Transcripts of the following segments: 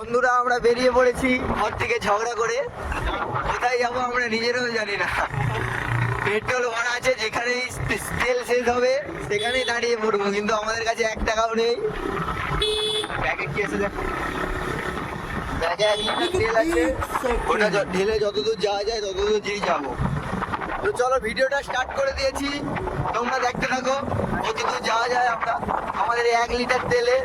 বন্ধুরা, আমরা বেরিয়ে পড়েছি ঘর থেকে ঝগড়া করে। কোথায় যাব আমরা নিজেরাও জানি না। পেট্রোল ভরা আছে, যেখানেই তেল শেষ হবে, সেখানেই দাঁড়িয়ে পড়ব। কিন্তু আমাদের কাছে এক টাকাও নেই। ব্যাগে কি আছে দেখো? ব্যাগে এক লিটার তেল আছে। ওটা ঢেলে যতদূর যাওয়া যায়, ততদূর যেই যাব। তো চলো, ভিডিওটা স্টার্ট করে দিয়েছি। তোমরা দেখতে থাকো, কতদূর যাওয়া যায় আমরা। আমাদের এক লিটার তেলে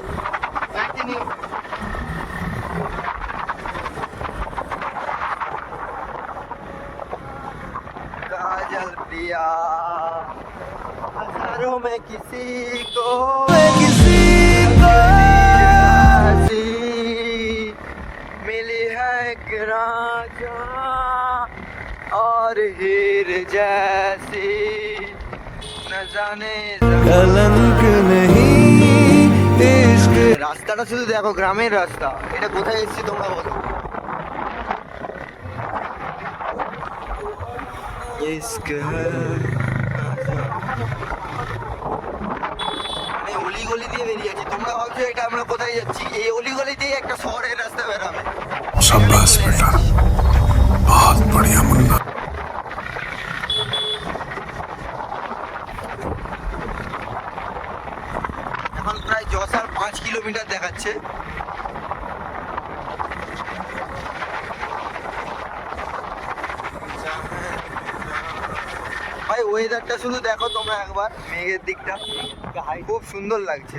हजारों में किसी को किसी को ऐसी मिली है एक राजा और हीर जैसी न जाने कलंक नहीं इश्क রাস্তাটা শুধু দেখো গ্রামের রাস্তা এটা কোথায় এসেছি তোমরা বলো ইস্ক অলিগলি দিয়ে বেরিয়ে যাচ্ছি তোমরা ভাবছ এটা আমরা কোথায় যাচ্ছি? এই অলিগলি দিয়ে একটা শহরের রাস্তা বেরাবে ওয়েদারটা শুধু দেখো তোমরা একবার মেঘের দিকটা। খুব সুন্দর লাগছে।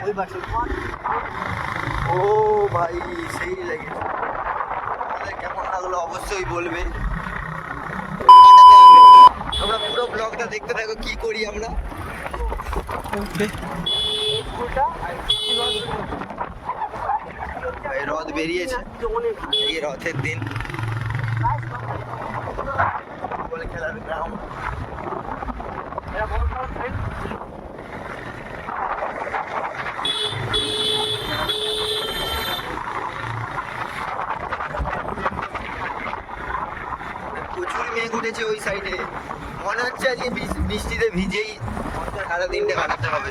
ও ভাই সেই লেগেছে আমাদের কেমন লাগল অবশ্যই বলবে। আমরা পুরো ব্লগটা দেখতে থাকো কি করি আমরা। রথ বেরিয়েছে। এই রথের দিন। বলে খেলার গ্রাউন্ড প্রচুর মেঘ উঠেছে ওই সাইডে মনে হচ্ছে আজকে বৃষ্টিতে ভিজেই সারা দিনটা কাটাতে হবে।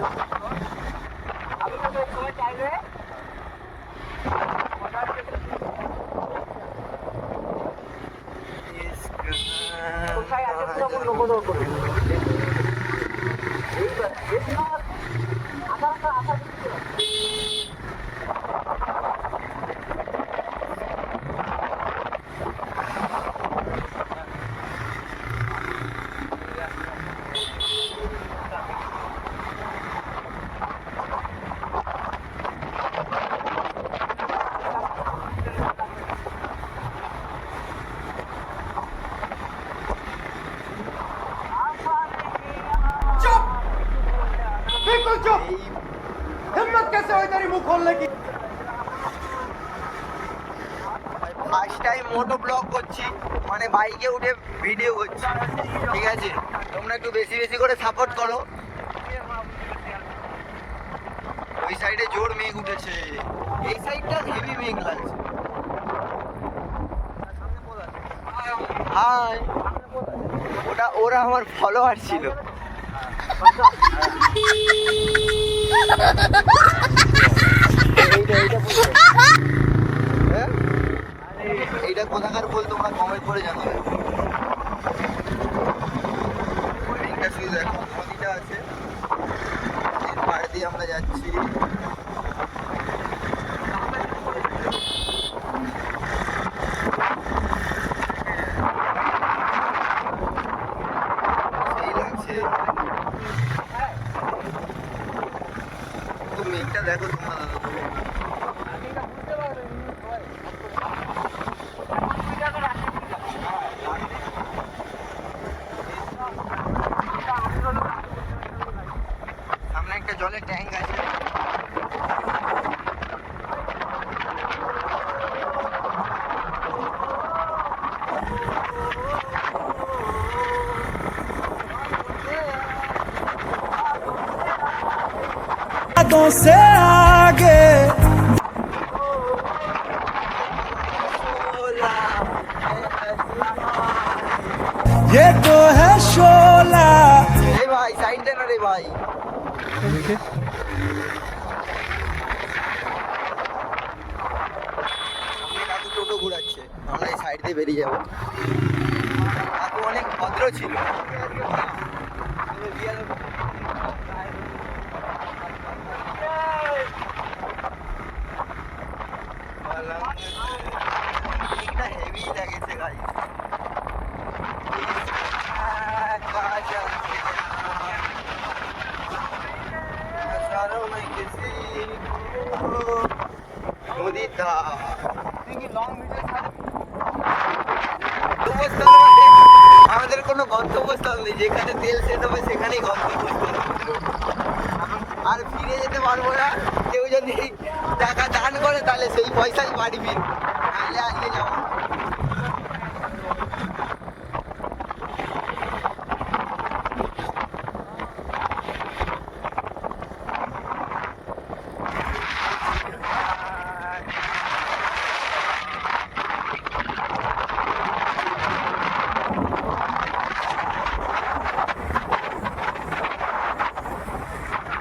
बिल्कुल चुप এই हिम्मत कैसे हुई तेरी मुंह खोलने की ফার্স্ট টাইম মোটো ব্লগ করছি মানে বাইকে উঠে ভিডিও করছি ঠিক আছে তোমরা একটু বেশি বেশি করে সাপোর্ট করো ওই সাইডে জোর মেঘ উঠেছে এই সাইডটা হেভি মেঘ লাগছে হাই ওটা ওরা আমার ফলোয়ার ছিল হ্যাঁ? এইটা কোথাকার বল তোমরা কমেন্ট করে জানাবে লিঙ্কটা শুধু দেখো নদীটা আছে এর পাড় দিয়ে আমরা যাচ্ছি সেই লাগছে তো মেঘটা দেখো তোমরা সামনে একটা জলের ট্যাঙ্ক আছে। से आगे ये तो है शोला রে ভাই সাইড দে না রে ভাই টোটো ঘুরাচ্ছে আমরা এই সাইড দিয়ে বেরিয়ে যাবো কাকু অনেক ভদ্র ছিল মারলাম কিকটা হেভি লাগেছে গাড়ি নদীটা লং ভিডিও আমাদের কোনো গন্তব্যস্থল নেই যেখানে তেল শেষ হবে সেখানেই গন্তব্যস্থল আর ফিরে যেতে পারব না। সেই পয়সাই বাড়ি ফির নাহলে আজকে যাব না।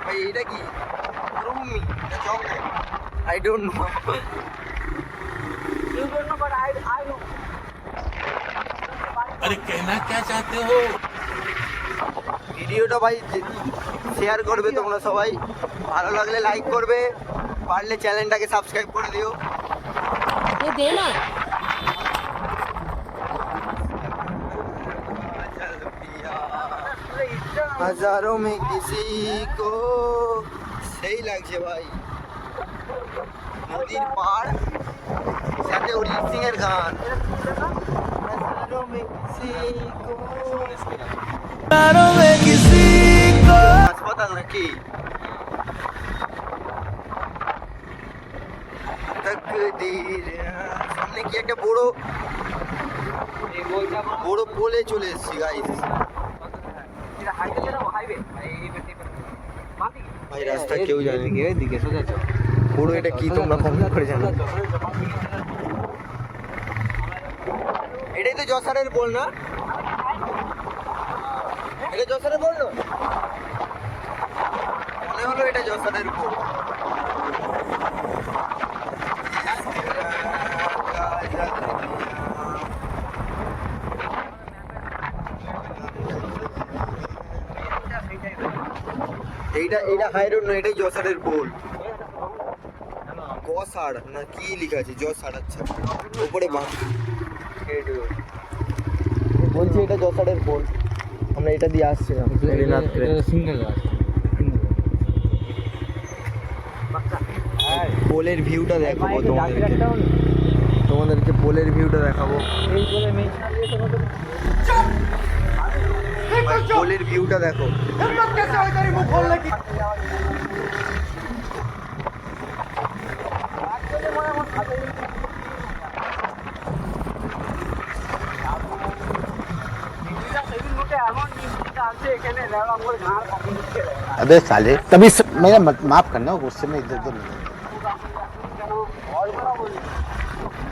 ভাই এটা কি রুমি এটা chocolate আই ডোন্ট নো अरे कहना क्या चाहते हो ভিডিওটা ভাই শেয়ার করবে তোমরা সবাই ভালো লাগলে লাইক করবে পারলে চ্যানেলটাকে সাবস্ক্রাইব করে দিও ये देना हजारों में किसी को সেই লাগছে ভাই নদীর পাড় সাথে অরিজিৎ সিং এর গান হাসপাতাল নাকি সামনে কি একটা বড় বড় পোলে চলে এসছি গাইস ভাই রাস্তা কেউ জানে দিকে সোজা চল পুরো এটা কি তোমরা কমেন্ট করে জানো? এটাই তো যশোরের পোল না? এটা যশোরের পোল তো? মনে হলো এটা যশোরের পোল এইটা এইটা হাই রোড না, এটাই যশোরের পোল গসাড় না কি লেখা আছে যশাড় আচ্ছা উপরে বাঁ বলছি এটা যশাড়ের পোল আমরা এটা দিয়ে আসছিলাম রিনাথপুরে সিঙ্গেল পোলের ভিউটা দেখাবো তোমাদেরকে তোমাদেরকে পোলের ভিউটা দেখাবো ভাই, পোলের ভিউটা দেখো अबे साले तभी स... मेरा मत, माफ करना गुस्से में इधर उधर नहीं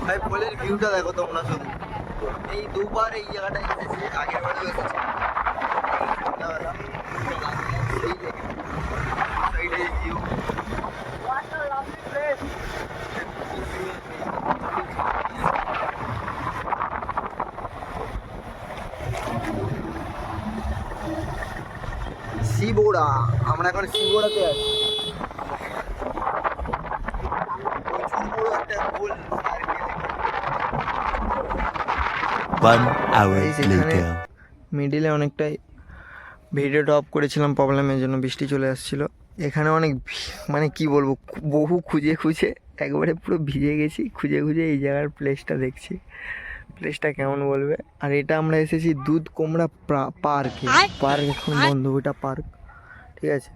ভাই পোলের ভিউটা দেখো তোমরা শুধু এই দুবার এই জায়গাটায় এসেছি আগের বারেও এসেছি সন্ধ্যাবেলা। সেই দেখে সাইডে ভিউ শিবোড়া আমরা এখন শিবোড়াতে আছি. মিডিলে অনেকটাই ভিডিও টপ করেছিলাম প্রবলেমের জন্য বৃষ্টি চলে আসছিল। এখানে অনেক মানে কি বলব বহু খুঁজে খুঁজে একবারে পুরো ভিজে গেছি খুঁজে খুঁজে এই জায়গার প্লেসটা দেখছি। প্লেসটা কেমন বলবে? আর এটা আমরা এসেছি দুধ কোমড়া পার্কে পার্ক এখন বন্ধ ওটা পার্ক ঠিক আছে?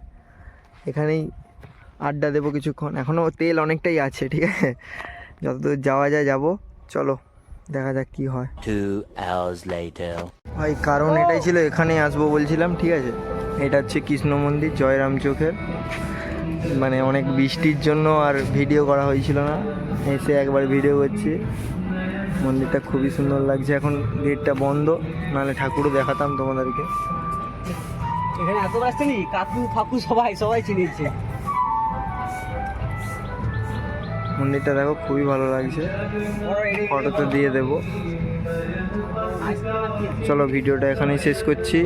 এখানেই আড্ডা দেবো কিছুক্ষণ। এখনও তেল অনেকটাই আছে ঠিক আছে? যতদূর যাওয়া যায় যাব। চলো দেখা যাক কী হয়। Two hours later. ভাই কারণ এটাই ছিল এখানে আসব বলছিলাম ঠিক আছে? এটা হচ্ছে কৃষ্ণ মন্দির জয়রাম চোখের। মানে অনেক বৃষ্টির জন্য আর ভিডিও করা হয়েছিল না। এসে একবার ভিডিও করছি। মন্দিরটা খুবই সুন্দর লাগছে। এখন গেটটা বন্ধ নাহলে ঠাকুরও দেখাতাম তোমাদেরকে। এখানে এত আসছেনি কাকু ফাকু সবাই সবাই চিনিয়েছে মন্দিরটা দেখো খুবই ভালো লাগছে। ফটোতে দিয়ে দেবো। চলো ভিডিওটা এখানেই শেষ করছি।